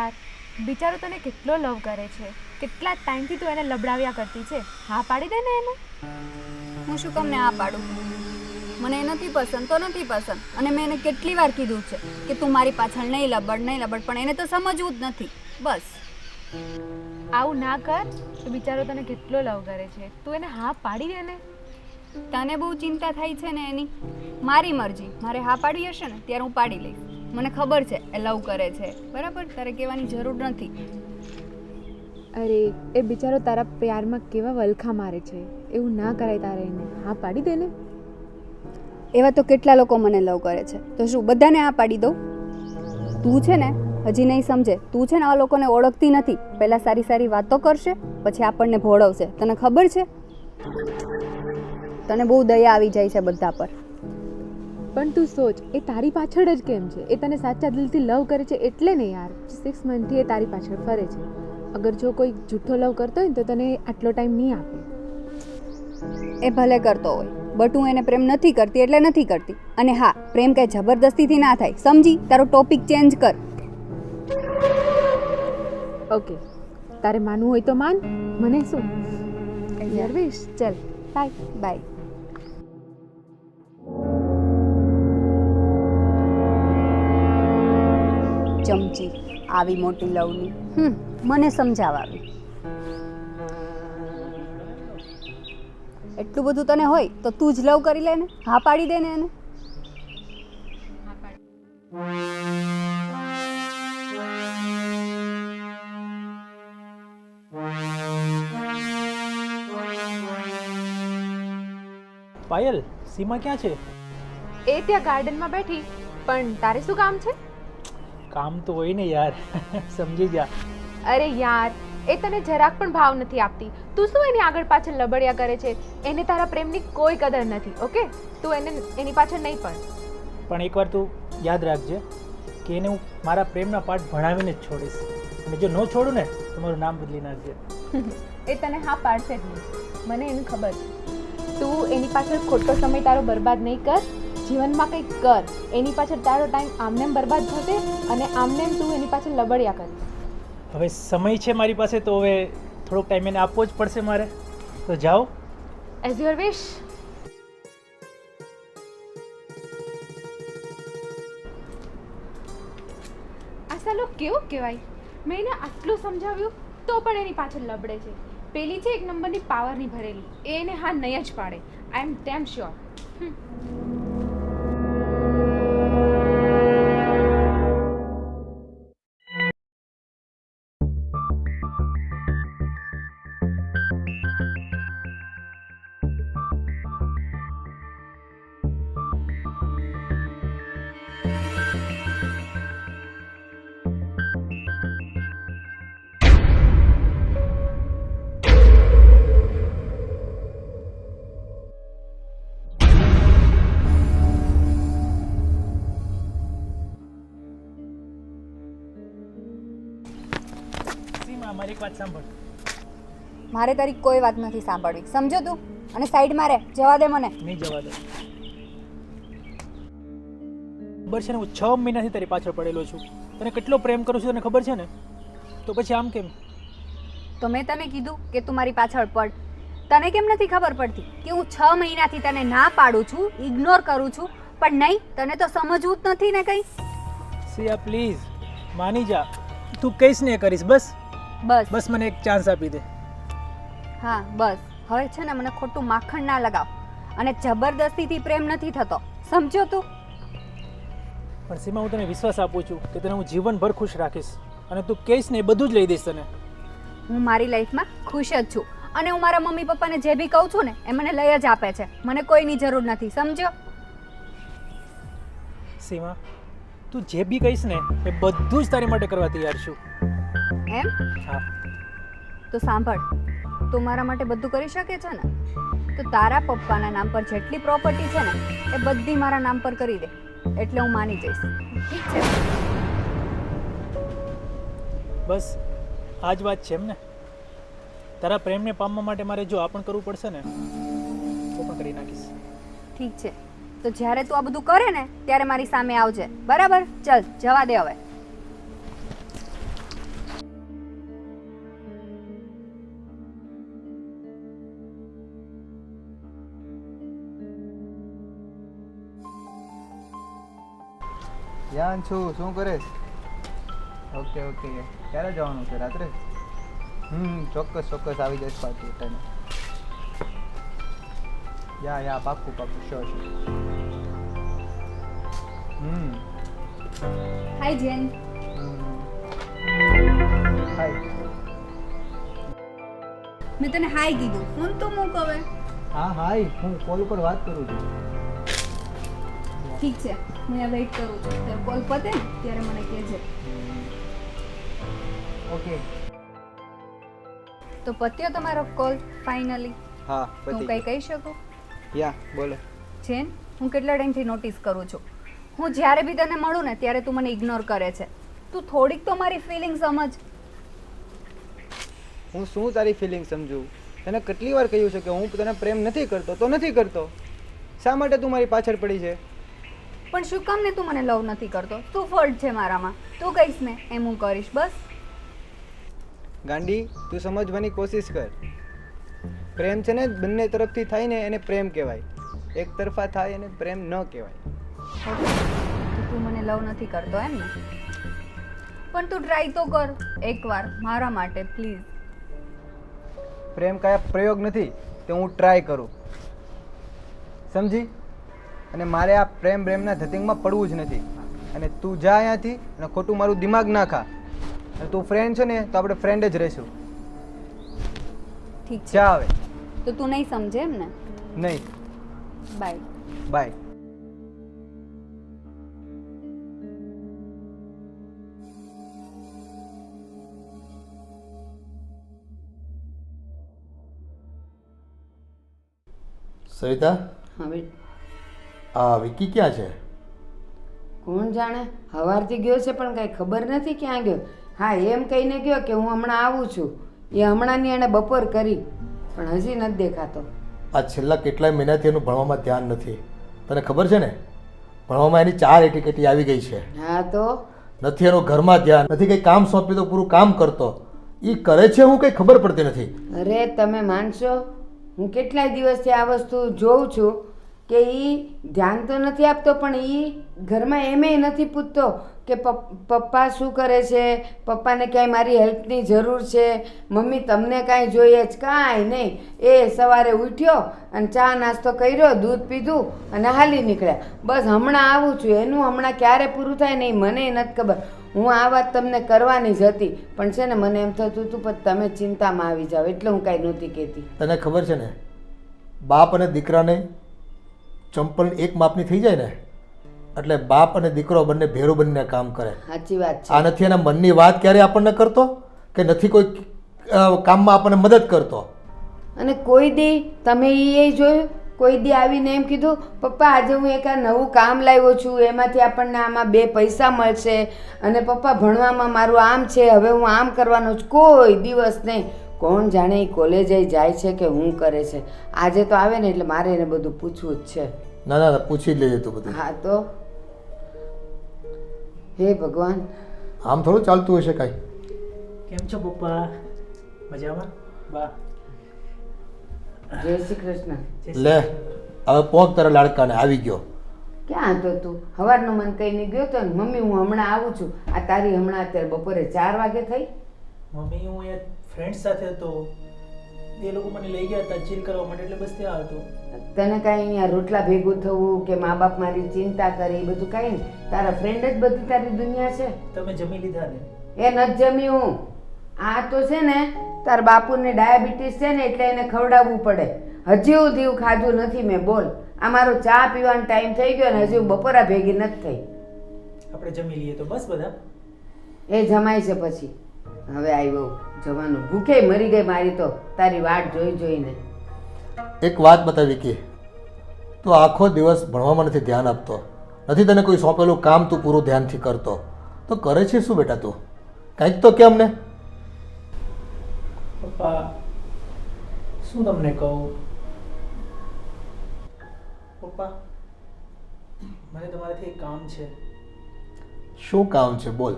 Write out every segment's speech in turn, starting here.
યાર બિચારો તને કેટલો લવ કરે છે. કેટલા ટાઈમથી તું એને લબડાવ્યા કરતી છે. હા પાડી દે ને એને. હું શું તમને આ પાડું? મને એ નથી પસંદ તો નથી પસંદ. અને મેં એને કેટલી વાર કીધું છે કે તું મારી પાછળ નહીં લબડ નહીં લબડ પણ એને તો સમજવું જ નથી. બસ. આવું ના કર તો બિચારો તને કેટલો લવ કરે છે. તું એને હા પાડી દે ને. તને બહુ ચિંતા થાય છે ને એની? મારી મરજી. મારે હા પાડી હશે ને ત્યારે હું પાડી લઈશ. મને ખબર છે એ લવ કરે છે. બરાબર? તારે કહેવાની જરૂર નથી. અરે એ બિચારો તારા પ્યારમાં કેવા વલખા મારે છે. એવું ના કરાય તારે એને. હા પાડી દે ને. એવા તો કેટલા લોકો મને લવ કરે છે. તો શું બધાને આ પાડી દઉં? તું છે ને હજી નહીં સમજે. તું છે ને આ લોકોને ઓળખતી નથી. પહેલાં સારી સારી વાતો કરશે પછી આપણને ભોળવશે. તને ખબર છે? તને બહુ દયા આવી જાય છે બધા પર. પણ તું સોચ એ તારી પાછળ જ કેમ છે? એ તને સાચા દિલથી લવ કરે છે એટલે ને યાર. સિક્સ મંથથી એ તારી પાછળ ફરે છે. અગર જો કોઈ જૂઠો લવ કરતો હોય ને તો તને આટલો ટાઈમ નહીં આપે. એ ભલે કરતો હોય બટ હું એને પ્રેમ નથી કરતી એટલે નથી કરતી. અને હા પ્રેમ કંઈ જબરદસ્તીથી ના થાય. સમજી? તારો ટોપિક ચેન્જ કર. ઓકે તારે માનવું હોય તો માન. મને શું? યરવીશ ચાલ. બાય બાય ચમચી આવી મોટી લવની. હમ. મને સમજાવાવી. એટલું બધું તને હોય તો તું જ લવ કરી લે ને. હા પાડી દે ને એને. પાયલ સીમા ક્યાં છે? એ ત્યાં ગાર્ડનમાં બેઠી. પણ તારે શું કામ છે? કામ તો હોય ને યાર સમજી જા અરે યાર એ તને જરાક પણ ભાવ નથી આપતી. તું શું એની આગળ પાછળ લબડિયા કરે છે? એને તારા પ્રેમની કોઈ કદર નથી ઓકે? તું એને એની પાછળ નહીં પણ. પણ એકવાર તું યાદ રાખજે કે એને હું મારા પ્રેમના પાઠ ભણાવીને જ છોડીશ. અને જો ન છોડું ને તો મારું નામ બદલી નાખજે. એ તને હા પાડશે જ નહીં. મને એની ખબર છે. તું એની પાછળ ખોટો સમય તારો બરબાદ નહીં કર. જીવનમાં કંઈક કર. એની પાછળ તારો ટાઈમ આમનેમ બરબાદ થશે અને આમનેમ તું એની પાછળ લબડિયા કર. હવે સમય છે મારી પાસે તો હવે થોડોક ટાઈમ એને આપવો જ પડશે મારે. તો જાઓ. એઝ યોર વિશ આ સાલો કેવું કહેવાય? મેં એને આટલું સમજાવ્યું તો પણ એની પાછળ લબડે છે. પેલી છે એક નંબરની પાવરની ભરેલી. એને હા નહીં જ પાડે. આઈ એમ ટેમ શ્યોર સીમા મારી એક વાત સાંભળ. મારે તારી કોઈ વાત નથી સાંભળવી. સમજો તું. અને સાઈડમાં રહે. જવા દે મને. નહીં જવા દે. ખબર છે ને હું છ મહિનાથી તારી પાછળ પડેલો છું. તને કેટલો પ્રેમ કરું છું તને ખબર છે ને? તો પછી આમ કેમ? તો મેં તને કીધું કે તું મારી પાછળ પડ. તને કેમ નથી ખબર પડતી કે હું છ મહિનાથી તને ના પાડું છું ઇગ્નોર કરું છું? પણ નહીં તને તો સમજવું જ નથી ને કંઈ? સિયા પ્લીઝ માની જા. તું કહીશ ને કરીશ બસ. બસ. બસ મને એક ચાન્સ આપી દે. હા બસ. હવે છે ને મને ખોટું માખણ ના લગાવ. અને જબરદસ્તીથી પ્રેમ નથી થતો. સમજો તું? પણ સીમા હું તને વિશ્વાસ આપું છું કે તને હું જીવનભર ખુશ રાખીશ. અને તું કહીશ ને એ બધું જ લઈ દઈશ તને. હું મારી લાઈફમાં ખુશ જ છું. અને હું મારા મમ્મી પપ્પાને જે બી કહું છું ને એ મને લઈ જ આપે છે. મને કોઈની જરૂર નથી. સમજો સીમા તું જે બી કહીશ ને એ બધું જ તારી માટે કરવા તૈયાર છું. એમ? હા. તો સાંભળ તું મારા માટે બધું કરી શકે છે ને? તો તારા પપ્પાના નામ પર જેટલી પ્રોપર્ટી છે ને એ બધી મારા નામ પર કરી દે એટલે હું માની જઈશ. ઠીક છે? બસ આ જ વાત છે એમ ને? તારા પ્રેમને પામવા માટે મારે જો આ પણ કરવું પડશે ને તો પણ કરી નાખીશ. ઠીક છે. તો જ્યારે તું આ બધું કરે ને ત્યારે મારી સામે આવજે. બરાબર? ચલ જવા દે હવે. યાન છું શું કરે ઓકે ઓકે ક્યારે જવાનું છે? રાત્રે? હમ ચોક્કસ ચોક્કસ આવી જઈશ પાછું ટાઈમે યા યા પાક્કું પાક્કું શ્યોર હમ. હાય જેન હાય મેં તને હાય કીધું. ફોન તો મૂક હવે. હા હાય હું કોલ ઉપર વાત કરું છું. ઠીક છે. હું અહીંયા વેઇટ કરું છું. ત્યારે કોલ પતે ને ત્યારે મને કહેજે. ઓકે. તો પત્યો તમારો કોલ ફાઇનલી. હા હું કઈ કંઈ કહી શકું? યા બોલો. જેન હું કેટલા ટાઈમથી નોટિસ કરું છું? હું જ્યારે બી તને મળું ને ત્યારે તું મને ઇગ્નોર કરે છે. તું થોડીક તો મારી ફિલિંગ સમજ. હું શું તારી ફિલિંગ સમજુ? તને કેટલી વાર કહ્યું છે કે હું તને પ્રેમ નથી કરતો? તો નથી કરતો. શા માટે તું મારી પાછળ પડી છે? પણ શું કામ ને તું મને લવ નથી કરતો? શું ફોલ્ટ છે મારામાં? તું કહીશ ને એમ હું કરીશ બસ. ગાંડી તું સમજવાની કોશિશ કર. પ્રેમ છે ને બંને તરફથી થાય ને એને પ્રેમ કહેવાય. એક તરફા થાય એને પ્રેમ ન કહેવાય. તું મને લવ નથી કરતો એમ ને? પણ તું ટ્રાય તો કર એકવાર મારા માટે પ્લીઝ પ્રેમ કયા પ્રયોગ નથી તે હું ટ્રાય કરું. સમજી? અને મારે આ પ્રેમ પ્રેમના ધતિંગમાં પડવું જ નથી. અને તું જા અહીંયાથી અને ખોટું મારું દિમાગ ના ખા. અને તું ફ્રેન્ડ છે ને તો આપણે ફ્રેન્ડ જ રહીશું. ઠીક છે. જા આવે તો તું નહીં સમજે એમ ને નહીં. બાય. બાય. સવિતા? હવે આ વિકી ક્યાં છે? કોણ જાણે? હવારથી ગયો છે પણ કાંઈ ખબર નથી ક્યાં ગયો. હા એમ કહીને ગયો કે હું હમણાં આવું છું. એ હમણાંની એણે બપોર કરી પણ હજી નથી દેખાતો. આ છેલ્લા કેટલાય મહિનાથી એનું ભણવામાં ધ્યાન નથી. તને ખબર છે ને? ભણવામાં એની ચાર એટીકેટી આવી ગઈ છે. હા તો? નથી એનું ઘરમાં ધ્યાન નથી કંઈ કામ સોંપ્યું તો પૂરું કામ કરતો. એ કરે છે હું કંઈ ખબર પડતી નથી. અરે તમે માનશો? હું કેટલાય દિવસથી આ વસ્તુ જોઉં છું કે એ ધ્યાન તો નથી આપતો, પણ એ ઘરમાં એમેય નથી પૂછતો કે પપ- પપ્પા શું કરે છે? પપ્પાને ક્યાંય મારી હેલ્પની જરૂર છે? મમ્મી તમને કાંઈ જોઈએ જ? કાંઈ નહીં. એ સવારે ઉઠ્યો અને ચા નાસ્તો કર્યો, દૂધ પીધું અને હાલી નીકળ્યા. બસ હમણાં આવું છું. એનું હમણાં ક્યારે પૂરું થાય નહીં મને નથી ખબર. હું આ વાત તમને કરવાની જ હતી. પણ છે ને મને એમ થતું હતું, પણ તમે ચિંતામાં આવી જાઓ. એટલે હું કાંઈ નહોતી કહેતી. તને ખબર છે ને? બાપ અને દીકરાને ચંપલ એક માપની થઈ જાય ને એટલે બાપ અને દીકરો બંને ભેરું બનીને કામ કરે. સાચી વાત છે. આ નથી એના મનની વાત ક્યારે આપણને કરતો? કે નથી કોઈ કામમાં આપણને મદદ કરતો? અને કોઈ દી તમે એ જોયું? કોઈ દી આવીને એમ કીધું પપ્પા આજે હું એક આ નવું કામ લાવ્યો છું એમાંથી આપણને આમાં બે પૈસા મળશે અને પપ્પા ભણવામાં મારું આમ છે હવે હું આમ કરવાનો છું કોઈ દિવસ નહીં. કોણ જાણે એ કોલેજે જાય છે કે હું કરે છે? આજે તો આવે ને એટલે મારે એને બધું પૂછવું જ છે. ના ના પૂછી જ લેજે તું બધું. હા તો? હે ભગવાન. આમ થોડું ચાલતું હશે કાંઈ. કેમ છો પપ્પા? મજામાં? બા. જય શ્રી કૃષ્ણ. લે હવે પહોંચ તારા લાડકાને આવી ગયો. ક્યાં હતો તું? સવારનો મન કહીને ગયો તો ને મમ્મી હું હમણાં આવું છું. આ તારી હમણાં અત્યારે બપોરે ચાર વાગે થઈ? મમ્મી હું ફ્રેન્ડ્સ સાથે હતો. એ લોકો મને લઈ ગયા હતા ચીલ કરવા માટે એટલે બસ ત્યાં હતો. તને કાંઈ અહીંયા રોટલા ભેગું થવું કે મા બાપ મારી ચિંતા કરે એ બધું કાંઈ નહીં. તારા ફ્રેન્ડ જ બધી તારી દુનિયા છે. તમે જમી લીધા ને? એ નથી જમ્યું આ તો છે ને તાર બાપુને ડાયાબિટીસ છે ને એટલે એને ખવડાવવું પડે. હજી હું ખાધું નથી મેં બોલ. આ મારો ચા પીવાનો ટાઈમ થઈ ગયો ને હજી બપોરા ભેગી નથી થઈ. આપણે જમી લઈએ તો બસ બધા. એ જમાય છે પછી. હવે આવ્યો જવાનું. ભૂખે મરી ગઈ મારી તો. તારી વાટ જોઈ જોઈને. એક વાત બતાવી કે તું આખો દિવસ ભણવામાં નથી ધ્યાન આપતો. નથી તને કોઈ સોંપેલું કામ તું પૂરું ધ્યાનથી કરતો. તો કરે છે શું બેટા તું? કંઈક તો કેમ ને પપ્પા શું તમને કહું? પપ્પા મને તમારાથી એક કામ છે. શું કામ છે? બોલ.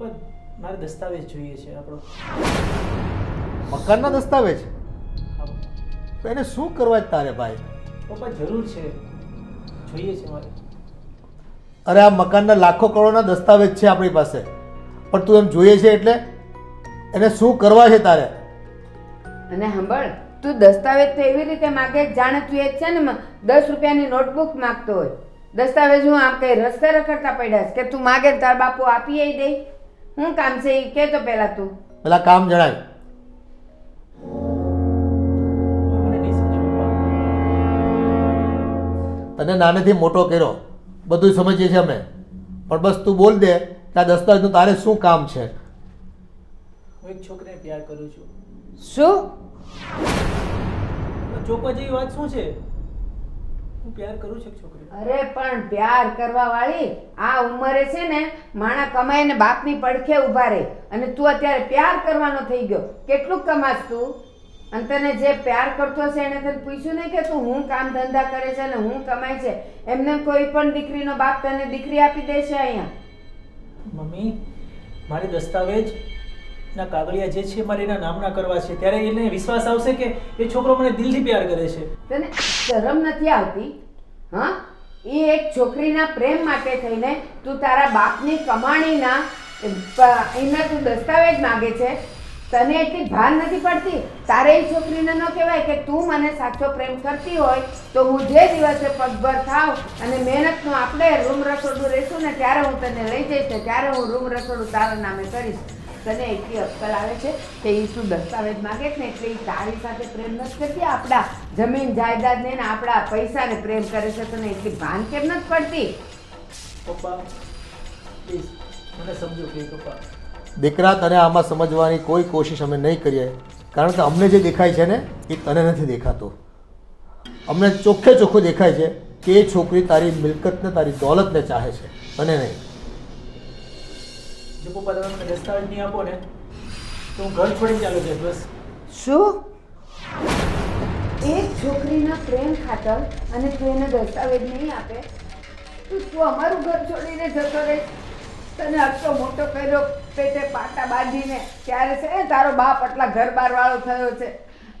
પપ્પા મારે દસ્તાવેજ જોઈએ છે આપણો. મકાનના દસ્તાવેજ? તો એને શું કરવા જ તારે ભાઈ? પપ્પા જરૂર છે. જોઈએ છે મારે. અરે આ મકાનના લાખો કરોડના દસ્તાવેજ છે આપણી પાસે. પણ તું એમ જોઈએ છે એટલે? એને શું કરવા છે તારે? અને સાંભળ તું દસ્તાવેજ તો એવી રીતે માગે જાણે તું એક છે ને દસ રૂપિયાની નોટબુક માગતો હોય. દસ્તાવેજ હું આમ કઈ રસ્તે રખડતા પડ્યા કે તું માગે તાર બાપુ આપી દે? શું કામ છે એ કે તો પહેલા તું. પેલા કામ જણાય. મને નહીં સમજે પપ્પા તને નાનેથી મોટો કર્યો. બધું સમજીએ છીએ અમે. પણ બસ તું બોલ દે કે આ દસ્તાવેજનું તારે શું કામ છે? હું એક છોકરીને પ્યાર કરું છું. શું? ચોપા જેવી વાત શું છે? હું પ્યાર કરું છું છોકરી અરે પણ પ્યાર કરવા વાળી આ ઉંમરે છે ને માણા કમાઈને બાપની પડખે ઊભા રહે અને તું અત્યારે પ્યાર કરવાનો થઈ ગયો. કેટલું કમાશ તું? અને તને જે પ્યાર કરતો છે એને તને પૂછ્યું નહીં કે તું હું કામ ધંધા કરે છે અને હું કમાય છે? એમને કોઈ પણ દીકરીનો બાપ તને દીકરી આપી દે છે અહીંયા? મમ્મી મારી દસ્તાવેજ ના, કાગળિયા જે છે મારે એના નામના કરવા છે. ત્યારે એને વિશ્વાસ આવશે કે એ છોકરો મને દિલથી પ્યાર કરે છે. તને શરમ નથી આવતી? હા? એ એક છોકરીના પ્રેમ માટે થઈને તું તારા બાપની કમાણીના એના તું દસ્તાવેજ માગે છે. તને એટલી ભાન નથી પડતી? તારે એ છોકરીને ન કહેવાય કે તું મને સાચો પ્રેમ કરતી હોય તો હું જે દિવસે પગભર થાવ અને મહેનતનું આપણે રૂમ રસોડું રહેશું ને, ત્યારે હું તને લઈ જઈશ ને, ત્યારે હું રૂમ રસોડું તારા નામે કરીશ. તને એટલી અક્કલ આવે છે કે એ શું દસ્તાવેજ માગે છે ને એટલે એ તારી સાથે પ્રેમ નથી કરતી. આપણા જમીન જાયદાદને ને આપણા પૈસાને પ્રેમ કરે છે તને એટલી ભાન કેમ નથી પડતી? પપ્પા પ્લીઝ મને સમજો પ્લીઝ પપ્પા. દીકરા તને આમાં સમજવાની કોઈ કોશિશ અમે નહીં કરીએ. કારણ કે અમને જે દેખાય છે ને એ તને નથી દેખાતું. અમને ચોખ્ખે ચોખ્ખું દેખાય છે કે એ છોકરી તારી મિલકતને તારી દોલતને ચાહે છે. તને નહીં. જો પપ્પા તમે મને દસ્તાવેજ નહીં આપો ને, તો હું ઘર છોડીને ચાલુ છે બસ શું? એક છોકરીના પ્રેમ ખાતર અને તું એને દસ્તાવેજ નહીં આપે? તું તું અમારું ઘર છોડીને જતો રહે. તને આટલો મોટો કર્યો પેટે પાટા બાંધીને, ત્યારે છે તારો બાપ આટલા ઘર બારવાળો થયો છે.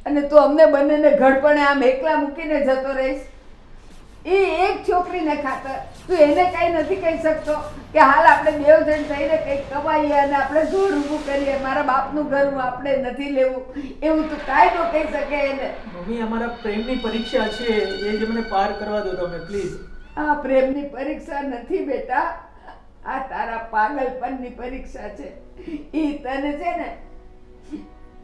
અને તું અમને બંનેને ઘડપણે આમ એકલા મૂકીને જતો રહીશ. એ એક છોકરીને ખાતર. તું એને કઈ નથી કહી શકતો કે હાલ આપણે બેવ જણ થઈને કંઈક કમાઈએ અને આપણે ઘર ઊભું કરીએ. મારા બાપનું ઘર હું આપણે નથી લેવું. એવું તું કાંઈ ન કહી શકે એને. મમ્મી અમારા પ્રેમની પરીક્ષા છે. એ જ મને પાર કરવા દો તમે પ્લીઝ. આ પ્રેમની પરીક્ષા નથી બેટા. આ તારા પાગલપનની પરીક્ષા છે. એ તને છે ને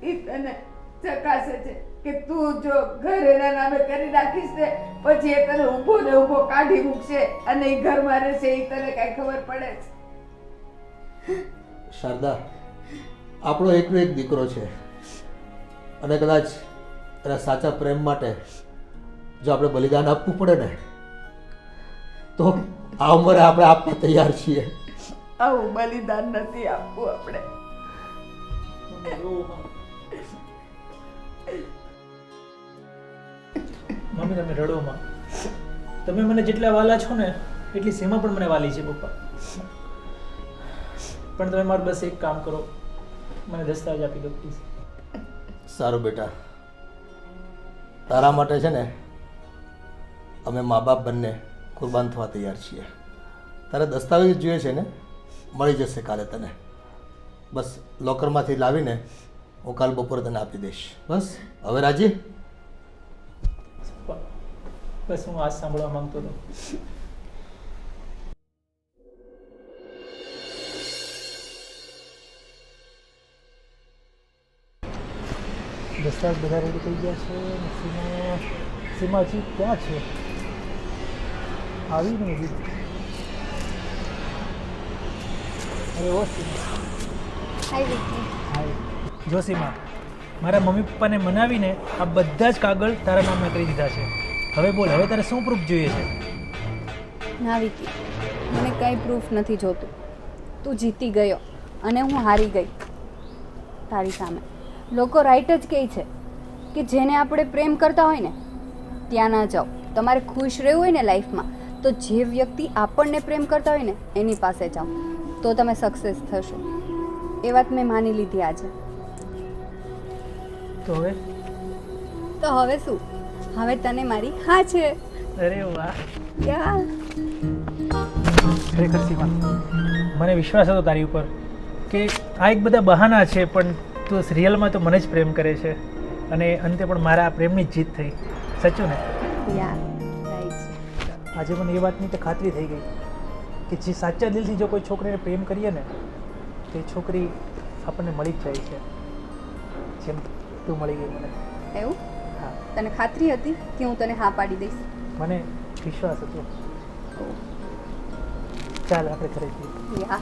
એ તને ચકાસે છે. કે તું જો ઘર એના નામે કરી રાખીશ ને પછી એ તને ઊભો ને ઊભો કાઢી મૂકશે અને એ ઘરમાં રહેશે એ તને કઈ ખબર પડે છે શારદા આપણો એકનો એક દીકરો છે. અને કદાચ એના સાચા પ્રેમ માટે જો આપણે બલિદાન આપવું પડે ને તો આ ઉંમરે આપણે આપવા તૈયાર છીએ. આવું બલિદાન નથી આપવું આપણે. મમ્મી તમે રડોમાં. તમે મને જેટલા વાલા છો ને એટલી સીમા પણ મને વાલી છે પપ્પા. પણ તમે મારું બસ એક કામ કરો. મને દસ્તાવેજ આપી દો પ્લીઝ સારું બેટા. તારા માટે છે ને અમે મા બાપ બંને કુરબાન થવા તૈયાર છીએ. તારે દસ્તાવેજ જોઈએ છે ને મળી જશે કાલે તને. બસ લોકરમાંથી લાવીને હું કાલ બપોરે તને આપી દઈશ. બસ. હવે રાજી? બસ હું આજ સાંભળવા માંગતો હતો. દસ્તાવેજ બધા રેડી થઈ ગયા છે સીમા સીમાજી ક્યાં છે? આવી નહીં હજી. અરે ઓ સીમા. જો સીમા મારા મમ્મી પપ્પાને મનાવીને આ બધા જ કાગળ તારા નામે કરી દીધા છે. હવે બોલ હવે તારે શું પ્રૂફ જોઈએ છે? ના વિકી. મને કંઈ પ્રૂફ નથી જોતું. તું જીતી ગયો અને હું હારી ગઈ. તારી સામે. લોકો રાઈટ જ કહે છે કે જેને આપણે પ્રેમ કરતા હોય ને ત્યાં ના જાઓ. તમારે ખુશ રહેવું હોય ને લાઈફમાં તો જે વ્યક્તિ આપણને પ્રેમ કરતા હોય ને એની પાસે જાઓ. તો તમે સક્સેસ થશો. એ વાત મેં માની લીધી આજે. તો હવે? તો હવે શું? હવે તને મારી હા છે. અરે વાહ. યા ખરેખર સીમા મને વિશ્વાસ હતો તારી ઉપર કે આ એક બધા બહાના છે પણ તું સિરિયલમાં તો મને જ પ્રેમ કરે છે અને અંતે પણ મારા પ્રેમની જીત થઈ. સાચું ને? આજે મને એ વાતની તો ખાતરી થઈ ગઈ કે જે સાચા દિલથી જો કોઈ છોકરીને પ્રેમ કરીએ ને તે છોકરી આપણને મળી જ જાય છે. જેમ તું મળી ગઈ મને. એવું? તને ખાતરી હતી કે હું તને હા પાડી દઈશ? મને વિશ્વાસ હતો. ચાલ આપણે ઘરે જઈએ યા